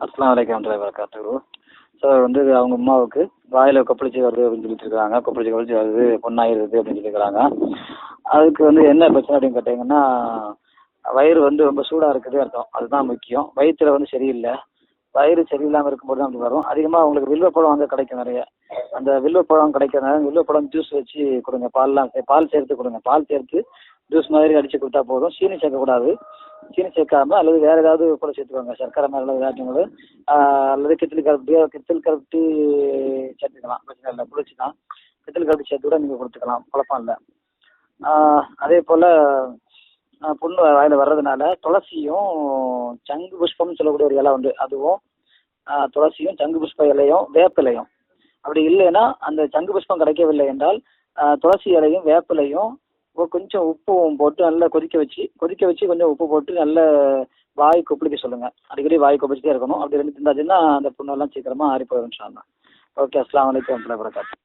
அஸ்லாம் வலைக்கம் வரகாத்து சார் வந்து அவங்க அம்மாவுக்கு வாயில் கொப்பளிச்சி வருது அப்படின்னு சொல்லிட்டு இருக்காங்க. கொப்பளிச்சு வருது பொண்ணாயிருது அப்படின்னு சொல்லியிருக்கிறாங்க அதுக்கு வந்து என்ன பிரச்சனை அப்படின்னு கேட்டிங்கன்னா வயிறு வந்து ரொம்ப சூடாக இருக்குது அர்த்தம். அதுதான் முக்கியம். வயிற்றுல வந்து சரியில்லை. வயிறு சரியில்லாமல் இருக்கும்போது தான் அப்படி வரும். அதிகமாக அவங்களுக்கு வில்வப்பழம் அங்கே கிடைக்கும் நிறைய. அந்த வில்வப்பழம் கிடைக்கிறதுனால வில்வப்பழம் ஜூஸ் வச்சு கொடுங்க. பால்லாம் சே- பால் சேர்த்து கொடுங்க. பால் சேர்த்து ஜூஸ் மாதிரி அடித்து கொடுத்தா போதும். சீனி சேர்க்கக்கூடாது. சீனி சேர்க்காம அல்லது வேறு ஏதாவது கூட சேர்த்துக்கோங்க. சர்க்கரை மாதிரி ஏதாச்சும் அல்லது கித்திலி கருப்பட்டியோ கித்தில் கருப்பட்டி சேர்த்துக்கலாம். பிரச்சனை இல்லை. குளிர்ச்சி தான். கித்தில் கருப்பட்டி சேர்த்து கூட நீங்கள் கொடுத்துக்கலாம். குழப்பம் இல்லை. அதே போல் புண்ணு வாயில் வர்றதுனால துளசியும் சங்கு புஷ்பம்னு சொல்லக்கூடிய ஒரு இலை உண்டு. அதுவும் துளசியும் சங்கு புஷ்ப இலையும் வேப்பிலையும் அப்படி இல்லைன்னா அந்த சங்கு புஷ்பம் கிடைக்கவில்லை என்றால் துளசி இலையும் வேப்பிலையும் கொஞ்சம் உப்பும் போட்டு நல்லா கொதிக்க வச்சு கொதிக்க வச்சு கொஞ்சம் உப்பு போட்டு நல்ல வாய் கொப்பளிக்க சொல்லுங்க அடிக்கடி வாய் கொப்பளிச்சுட்டே இருக்கணும் அப்படி ரெண்டு திண்டாச்சுன்னா அந்த புண்ணெல்லாம் சீக்கிரமா ஆறி போயிடும் ஓகே அஸ்லாம் வலைக்கம் வரகாத்து